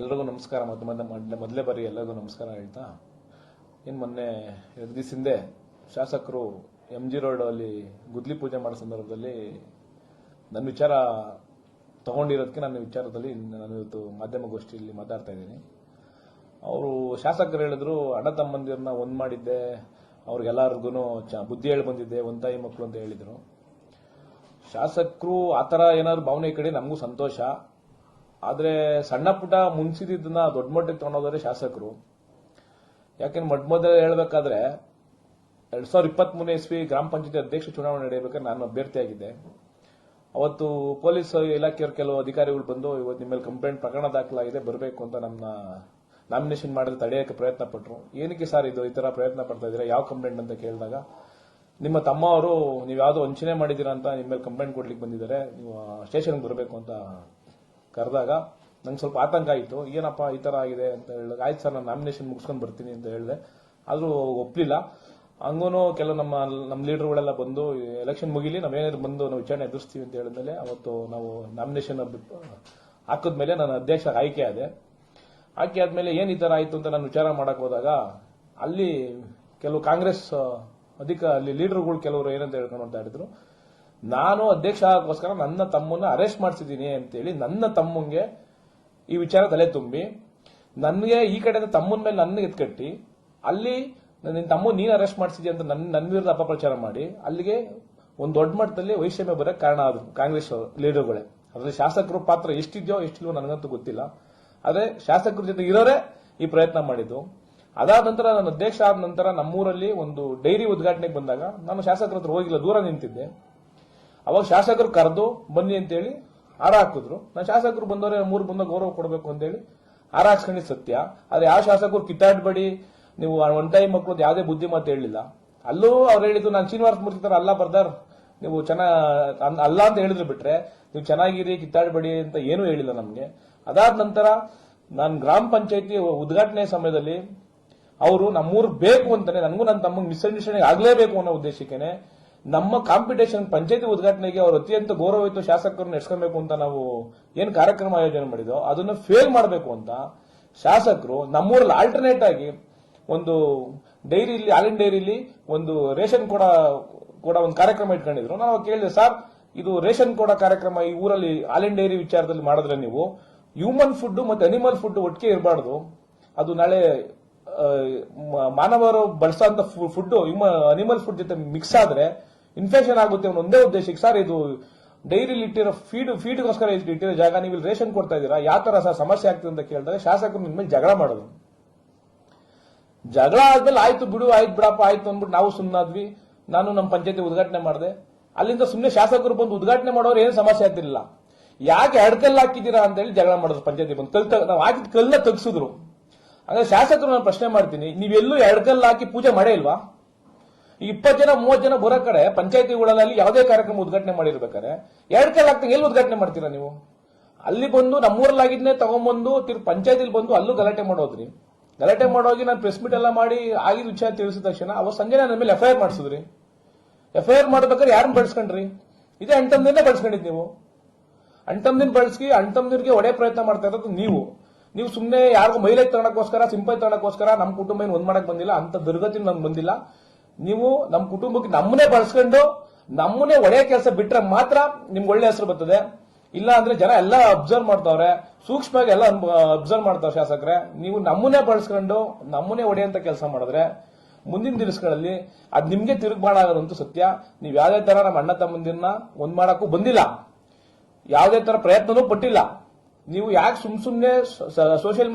ಎಲ್ರಿಗೂ ನಮಸ್ಕಾರ. ಮತ್ತೆ ಮೊದಲೇ ಮೊದಲೇ ಬಾರಿ ಎಲ್ಲರಿಗೂ ನಮಸ್ಕಾರ ಹೇಳ್ತಾ. ಏನು ಮೊನ್ನೆ ಎರಡು ದಿವಸ ಹಿಂದೆ ಶಾಸಕರು ಎಂ ಜಿ ರೋಡ್ ಅಲ್ಲಿ ಗುದ್ಲಿ ಪೂಜೆ ಮಾಡೋ ಸಂದರ್ಭದಲ್ಲಿ ನನ್ನ ವಿಚಾರ ತಗೊಂಡಿರೋದಕ್ಕೆ ನನ್ನ ವಿಚಾರದಲ್ಲಿ ನಾನು ಇವತ್ತು ಮಾಧ್ಯಮ ಗೋಷ್ಠಿಯಲ್ಲಿ ಮಾತಾಡ್ತಾ ಇದ್ದೀನಿ. ಅವರು ಶಾಸಕರು ಹೇಳಿದ್ರು, ಅಣ್ಣ ತಮ್ಮಂದಿರನ್ನ ಒಂದು ಮಾಡಿದ್ದೆ ಅವ್ರಿಗೆಲ್ಲರಿಗೂ ಚ ಬುದ್ಧಿ ಹೇಳಿ ಬಂದಿದ್ದೆ, ಒಂದು ತಾಯಿ ಮಕ್ಕಳು ಅಂತ ಹೇಳಿದರು. ಶಾಸಕರು ಆ ಥರ ಏನಾದ್ರು ಭಾವನೆ ಕಡೆ ನಮಗೂ ಸಂತೋಷ. ಆದ್ರೆ ಸಣ್ಣ ಪುಟ್ಟ ಮುನ್ಸಿದಿದ್ದನ್ನ ದೊಡ್ಡ ಮಟ್ಟಕ್ಕೆ ತಗೊಂಡೋದ್ರೆ ಶಾಸಕರು. ಯಾಕೆಂದ್ರೆ ಮೊಟ್ಟ ಮೊದಲೇ ಹೇಳಬೇಕಾದ್ರೆ ಎರಡ್ ಸಾವಿರದ ಇಪ್ಪತ್ತ್ ಮೂರನೇ ಇಸ್ವಿ ಗ್ರಾಮ ಪಂಚಾಯತಿ ಅಧ್ಯಕ್ಷ ಚುನಾವಣೆ ನಡೆಯಬೇಕಾದ್ರೆ ನಾನು ಅಭ್ಯರ್ಥಿಯಾಗಿದ್ದೆ. ಅವತ್ತು ಪೊಲೀಸ್ ಇಲಾಖೆಯವ್ರ ಕೆಲವು ಅಧಿಕಾರಿಗಳು ಬಂದು ಇವತ್ತು ನಿಮ್ಮ ಮೇಲೆ ಕಂಪ್ಲೇಂಟ್ ಪ್ರಕರಣ ದಾಖಲಾಗಿದೆ, ಬರಬೇಕು ಅಂತ ನಮ್ಮ ನಾಮಿನೇಷನ್ ಮಾಡಿದ್ರೆ ತಡೆಯೋಕೆ ಪ್ರಯತ್ನ ಪಟ್ಟರು ಏನಕ್ಕೆ ಸರ್ ಇದು ಈ ತರ ಪ್ರಯತ್ನ ಪಡ್ತಾ ಇದ್ದೀರಾ? ಯಾವ ಕಂಪ್ಲೇಂಟ್ ಅಂತ ಕೇಳಿದಾಗ, ನಿಮ್ಮ ತಮ್ಮ ಅವರು ನೀವು ಯಾವ್ದೋ ವಂಚನೆ ಮಾಡಿದ್ದೀರಾ ಅಂತ ನಿಮ್ಮ ಮೇಲೆ ಕಂಪ್ಲೇಂಟ್ ಕೊಡ್ಲಿಕ್ಕೆ ಬಂದಿದ್ದಾರೆ, ನೀವು ಸ್ಟೇಷನ್ಗೆ ಬರಬೇಕು ಅಂತ ಕರೆದಾಗ ನಂಗೆ ಸ್ವಲ್ಪ ಆತಂಕ ಆಯಿತು. ಏನಪ್ಪ ಈ ಥರ ಆಗಿದೆ? ಅಂತ ಹೇಳಿದಾಗ, ಆಯ್ತು ಸರ್, ನಾನು ನಾಮಿನೇಷನ್ ಮುಗಿಸ್ಕೊಂಡು ಬರ್ತೀನಿ ಅಂತ ಹೇಳಿದೆ. ಆದರೂ ಒಪ್ಪಲಿಲ್ಲ ಹಂಗೂ ಕೆಲವು ನಮ್ಮ ನಮ್ಮ ಲೀಡರ್ಗಳೆಲ್ಲ ಬಂದು ಎಲೆಕ್ಷನ್ ಮುಗಿಲಿ, ನಾವೇನಾದ್ರು ಬಂದು ನಾವು ವಿಚಾರಣೆ ಎದುರಿಸ್ತೀವಿ ಅಂತ ಹೇಳಿದ್ಮೇಲೆ ಅವತ್ತು ನಾವು ನಾಮಿನೇಷನ್ ಹಾಕಿದ್ಮೇಲೆ ನಾನು ಅಧ್ಯಕ್ಷ ಆಯ್ಕೆ ಆದೆ. ಆಯ್ಕೆ ಆದಮೇಲೆ ಏನು ಈ ಥರ ಆಯಿತು ಅಂತ ನಾನು ವಿಚಾರ ಮಾಡಕ್ಕೆ ಹೋದಾಗ, ಅಲ್ಲಿ ಕೆಲವು ಕಾಂಗ್ರೆಸ್, ಅಧಿಕ, ಅಲ್ಲಿ ಲೀಡರ್ಗಳು ಕೆಲವರು ಏನಂತ ಹೇಳ್ಕೊಂಡು ಮಾತಾಡಿದ್ರು. ನಾನು ಅಧ್ಯಕ್ಷ ಆಗೋಸ್ಕರ ನನ್ನ ತಮ್ಮನ್ನ ಅರೆಸ್ಟ್ ಮಾಡಿಸಿದ್ದೀನಿ ಅಂತೇಳಿ ನನ್ನ ತಮ್ಮಂಗೆ ಈ ವಿಚಾರ ತಲೆ ತುಂಬಿ, ನನಗೆ ಈ ಕಡೆಯಿಂದ ತಮ್ಮನ ಮೇಲೆ ನನ್ನ ಎತ್ಕಟ್ಟಿ ಅಲ್ಲಿ ನನ್ನ ತಮ್ಮ ನೀನು ಅರೆಸ್ಟ್ ಮಾಡಿಸಿದ್ಯ ಅಂತ ನನ್ನ ನನ್ನ ವಿರುದ್ಧ ಅಪಪ್ರಚಾರ ಮಾಡಿ, ಅಲ್ಲಿಗೆ ಒಂದು ದೊಡ್ಡ ಮಟ್ಟದಲ್ಲಿ ವೈಷಮ್ಯ ಬರೋಕೆ ಕಾರಣ ಆದ್ರು ಕಾಂಗ್ರೆಸ್ ಲೀಡರ್ಗಳೇ. ಅದ್ರಲ್ಲಿ ಶಾಸಕರು ಪಾತ್ರ ಎಷ್ಟಿದ್ಯೋ ಎಷ್ಟಿಲ್ವೋ ನನಗಂತೂ ಗೊತ್ತಿಲ್ಲ. ಆದ್ರೆ ಶಾಸಕರ ಜೊತೆ ಇರೋರೇ ಈ ಪ್ರಯತ್ನ ಮಾಡಿದ್ದು. ಅದಾದ ನಂತರ ನಾನು ಅಧ್ಯಕ್ಷ ಆದ ನಂತರ ನಮ್ಮೂರಲ್ಲಿ ಒಂದು ಡೈರಿ ಉದ್ಘಾಟನೆಗೆ ಬಂದಾಗ ನಾನು ಶಾಸಕರ ಹತ್ರ ಹೋಗಿಲ್ಲ, ದೂರ ನಿಂತಿದ್ದೆ. ಅವಾಗ ಶಾಸಕರು ಕರೆದು, ಬನ್ನಿ ಅಂತೇಳಿ ಹಾರ ಹಾಕಿದ್ರು. ನಾನು ಶಾಸಕರು ಬಂದವರೇ, ಮೂರು ಬಂದ ಗೌರವ ಕೊಡಬೇಕು ಅಂತೇಳಿ ಹಾರ ಹಾಕ್ಸ್ಕೊಂಡಿದ್ದು ಸತ್ಯ. ಆದರೆ ಯಾವ ಶಾಸಕರು ಕಿತ್ತಾಡ್ಬೇಡಿ, ನೀವು ಒನ್ ಟೈಮ್ ಮಕ್ಕಳು ಯಾವುದೇ ಬುದ್ಧಿ ಮಾತು ಹೇಳಿಲ್ಲ. ಅಲ್ಲೂ ಅವ್ರು ಹೇಳಿದ್ರು ನಾನು ಶ್ರೀನಿವಾಸ ಮೂರ್ತಿ ತರ ಅಲ್ಲ ಬರ್ದಾರ್. ನೀವು ಚೆನ್ನಾಗಿ ಅಲ್ಲ ಅಂತ ಹೇಳಿದ್ರು ಬಿಟ್ರೆ ನೀವು ಚೆನ್ನಾಗಿರಿ, ಕಿತ್ತಾಡ್ಬೇಡಿ ಅಂತ ಏನೂ ಹೇಳಿಲ್ಲ ನಮಗೆ. ಅದಾದ ನಂತರ ನಾನು ಗ್ರಾಮ ಪಂಚಾಯತಿ ಉದ್ಘಾಟನೆ ಸಮಯದಲ್ಲಿ, ಅವರು ನಮ್ಮೂರು ಬೇಕು ಅಂತಾನೆ, ನನಗೂ ನನ್ನ ತಮ್ಮ ಮಿಸ್ಅಂಡರ್ಸ್ಟ್ಯಾಂಡಿಂಗ್ ಆಗಲೇಬೇಕು ಅನ್ನೋ ಉದ್ದೇಶಕ್ಕೇನೆ ನಮ್ಮ ಕಾಂಪಿಟೇಷನ್ ಪಂಚಾಯತಿ ಉದ್ಘಾಟನೆಗೆ ಅವರು ಅತ್ಯಂತ ಗೌರವಯುತ ಶಾಸಕರನ್ನ ನಡೆಸ್ಕೊಬೇಕು ಅಂತ ನಾವು ಏನ್ ಕಾರ್ಯಕ್ರಮ ಆಯೋಜನೆ ಮಾಡಿದೋ ಅದನ್ನ ಫೇಲ್ ಮಾಡಬೇಕು ಅಂತ ಶಾಸಕರು ನಮ್ಮೂರಲ್ಲಿ ಆಲ್ಟರ್ನೇಟ್ ಆಗಿ ಒಂದು ಡೈರಿಲಿ, ಹಾಲಿನ ಡೈರಿಲಿ ಒಂದು ರೇಷನ್ ಕೂಡ ಕೂಡ ಒಂದು ಕಾರ್ಯಕ್ರಮ ಇಟ್ಕೊಂಡಿದ್ರು. ನಾವು ಕೇಳಿದೆ, ಸರ್, ಇದು ರೇಷನ್ ಕೊಡ ಕಾರ್ಯಕ್ರಮ ಈ ಊರಲ್ಲಿ ಹಾಲಿನ ಡೈರಿ ವಿಚಾರದಲ್ಲಿ ಮಾಡಿದ್ರೆ ನೀವು ಹ್ಯೂಮನ್ ಫುಡ್ ಮತ್ತೆ ಅನಿಮಲ್ ಫುಡ್ ಒಟ್ಟಿಗೆ ಇರಬಾರ್ದು. ಅದು ನಾಳೆ ಮಾನವರು ಬಳಸೋಂತ ಫುಡ್ ಅನಿಮಲ್ ಫುಡ್ ಜೊತೆ ಮಿಕ್ಸ್ ಆದ್ರೆ ಇನ್ಫೆಕ್ಷನ್ ಆಗುತ್ತೆ ಒಂದೇ ಉದ್ದೇಶಕ್ಕೆ, ಸರ್, ಇದು ಡೈರಿಲಿ ಇಟ್ಟಿರೋ ಫೀಡ್ ಫೀಡ್ಗೋಸ್ಕರ ಇಟ್ಟಿರೋ ಜಾಗ ನೀವು ಇಲ್ಲಿ ರೇಷನ್ ಕೊಡ್ತಾ ಇದ್ದೀರಾ? ಯಾವ ತರ ಸರ್ ಸಮಸ್ಯೆ ಆಗ್ತದೆ ಅಂತ ಕೇಳಿದಾಗ ಶಾಸಕರು ನಿಮ್ಮ ಜಗಳ ಮಾಡೋದು. ಜಗಳ ಆದ್ಮೇಲೆ ಆಯ್ತು ಬಿಡು, ಆಯ್ತು ಬಿಡಪ್ಪ, ಆಯ್ತು ಅಂದ್ಬಿಟ್ಟು ನಾವು ಸುಮ್ಮನಾದ್ವಿ ನಾನು ನಮ್ಮ ಪಂಚಾಯತಿ ಉದ್ಘಾಟನೆ ಮಾಡಿದೆ. ಅಲ್ಲಿಂದ ಸುಮ್ಮನೆ ಶಾಸಕರು ಬಂದು ಉದ್ಘಾಟನೆ ಮಾಡೋರು ಏನು ಸಮಸ್ಯೆ ಆಗ್ತಿರ್ಲಿಲ್ಲ. ಯಾಕೆ ಎಡ್ಕಲ್ ಹಾಕಿದ್ದೀರಾ? ಅಂತ ಹೇಳಿ ಜಗಳ ಮಾಡೋದು ಪಂಚಾಯತಿ ಬಂದು ಕಲ್ ನಾವು ಹಾಕಿದ ಕಲ್ಲ ತೆಗ್ಸಿದ್ರು. ಅಂದ್ರೆ ಶಾಸಕರು ನಾನು ಪ್ರಶ್ನೆ ಮಾಡ್ತೀನಿ, ನೀವೆಲ್ಲೂ ಎಡಕಲ್ಲ ಹಾಕಿ ಪೂಜೆ ಮಾಡೇ ಇಲ್ವಾ? ಇಪ್ಪತ್ತು ಜನ, ಮೂವತ್ತು ಜನ ಬರೋ ಕಡೆ ಪಂಚಾಯತಿಗಳಲ್ಲಿ ಯಾವುದೇ ಕಾರ್ಯಕ್ರಮ ಉದ್ಘಾಟನೆ ಮಾಡಿರ್ಬೇಕಾದ್ರೆ ಎರಡು ಕಾಲ ಆಗ್ತದೆ ಎಲ್ಲಿ ಉದ್ಘಾಟನೆ ಮಾಡ್ತೀರಾ ನೀವು? ಅಲ್ಲಿ ಬಂದು ನಮ್ಮೂರಲ್ಲಾಗಿದ್ನೇ ತಗೊಂಬಂದು ತಿರ್ ಪಂಚಾಯತಿಲಿ ಬಂದು ಅಲ್ಲೂ ಗಲಾಟೆ ಮಾಡೋದ್ರಿ. ಗಲಾಟೆ ಮಾಡೋಗಿ ನಾನು ಪ್ರೆಸ್ ಮೀಟ್ ಎಲ್ಲ ಮಾಡಿ ಆಗಿದ ವಿಚಾರ ತಿಳಿಸಿದ ತಕ್ಷಣ ಅವ್ರು ಸಂಜೆ ನನ್ನ ಮೇಲೆ ಎಫ್ಐಆರ್ ಮಾಡಿಸಿದ್ರಿ. ಆರ್ ಮಾಡ್ಬೇಕಾದ್ರೆ ಯಾರನ್ನ ಬಳಸ್ಕೊಂಡ್ರಿ? ಇದೇ ಅಂಟಮ್ದಿನೇ ಬಳಸ್ಕೊಂಡಿದ್ ನೀವು. ಅಂಟಮ್ದಿನ ಬಳಸಿ ಅಂಟಮ್ದಿನ್ಗೆ ಒಡೆ ಪ್ರಯತ್ನ ಮಾಡ್ತಾ ಇರೋದು ನೀವು. ನೀವು ಸುಮ್ಮನೆ ಯಾರಿಗೂ ಮೈಲೇಜ್ ತಗೊಳಕ್ಕೋಸ್ಕರ ಸಿಂಪಲ್ ತಗೊಳಕ್ಕೋಸ್ಕರ ನಮ್ಮ ಕುಟುಂಬ ಏನು ಒಂದ್ ಮಾಡಕ್ ಬಂದಿಲ್ಲ ಅಂತ ದುರ್ಗತಿ ನಮ್ಗೆ ಬಂದಿಲ್ಲ. ನೀವು ನಮ್ಮ ಕುಟುಂಬಕ್ಕೆ ನಮ್ಮನ್ನೇ ಬಳಸ್ಕೊಂಡು ನಮ್ಮನ್ನೇ ಒಳ್ಳೆಯ ಕೆಲಸ ಬಿಟ್ರೆ ಮಾತ್ರ ನಿಮ್ಗೆ ಒಳ್ಳೆ ಹೆಸರು ಬರ್ತದೆ. ಇಲ್ಲ ಅಂದ್ರೆ ಜನ ಎಲ್ಲ ಅಬ್ಸರ್ವ್ ಮಾಡ್ತಾವ್ರೆ. ಸೂಕ್ಷ್ಮವಾಗಿ ಎಲ್ಲ ಅಬ್ಸರ್ವ್ ಮಾಡ್ತಾವ್ರೆ ಶಾಸಕರೇ. ನೀವು ನಮ್ಮನ್ನೇ ಬಳಸ್ಕೊಂಡು ನಮ್ಮನ್ನೇ ಒಡೆಯಂತ ಕೆಲಸ ಮಾಡಿದ್ರೆ ಮುಂದಿನ ದಿನಗಳಲ್ಲಿ ಅದ್ ನಿಮ್ಗೆ ತಿರುಗ್ಬಾಣ ಆಗೋದಂತೂ ಸತ್ಯ. ನೀವು ಯಾವುದೇ ತರ ನಮ್ಮ ಅಣ್ಣ ತಮ್ಮಂದಿರನ್ನ ಒಂದ್ ಮಾಡಕ್ಕೂ ಬಂದಿಲ್ಲ. ಯಾವುದೇ ತರ ಪ್ರಯತ್ನನೂ ಪಟ್ಟಿಲ್ಲ. ನೀವು ಯಾಕೆ ಸುಮ್ ಸುಮ್ನೆ ಸೋಷಿಯಲ್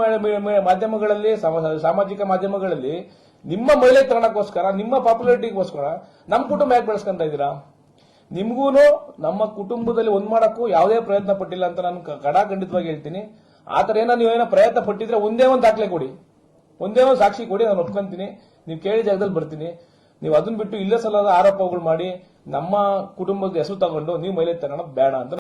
ಮಾಧ್ಯಮಗಳಲ್ಲಿ, ಸಮ- ಸಾಮಾಜಿಕ ಮಾಧ್ಯಮಗಳಲ್ಲಿ ನಿಮ್ಮ ಮಹಿಳೆ ತಗೊಳಕ್ಕೋಸ್ಕರ ನಿಮ್ಮ ಪಾಪ್ಯುಲಾರಿಟಿಗೋಸ್ಕರ ನಮ್ಮ ಕುಟುಂಬ ಯಾಕೆ ಬೆಳೆಸ್ಕೊಂತ ಇದ್ದೀರಾ? ನಿಮಗೂ ನಮ್ಮ ಕುಟುಂಬದಲ್ಲಿ ಒಂದು ಮಾಡಕ್ಕೂ ಯಾವುದೇ ಪ್ರಯತ್ನ ಪಟ್ಟಿಲ್ಲ ಅಂತ ನಾನು ಕಡಾಖಂಡಿತವಾಗಿ ಹೇಳ್ತೀನಿ. ಆ ಥರ ಏನೋ ನೀವೇನೋ ಪ್ರಯತ್ನ ಪಟ್ಟಿದ್ರೆ ಒಂದೇ ಒಂದು ದಾಖಲೆ ಕೊಡಿ. ಒಂದೇ ಒಂದು ಸಾಕ್ಷಿ ಕೊಡಿ, ನಾನು ಒಪ್ಕೊಂತೀನಿ. ನೀವು ಕೇಳಿ ಜಾಗದಲ್ಲಿ ಬರ್ತೀನಿ. ನೀವು ಅದನ್ನ ಬಿಟ್ಟು ಇಲ್ಲೇ ಸಲ್ಲದ ಆರೋಪಗಳು ಮಾಡಿ ನಮ್ಮ ಕುಟುಂಬದ ಹೆಸರು ತಗೊಂಡು ನೀವು ಮೈಲೇಜ್ ತಗೊಳೋದು ಬೇಡ ಅಂತ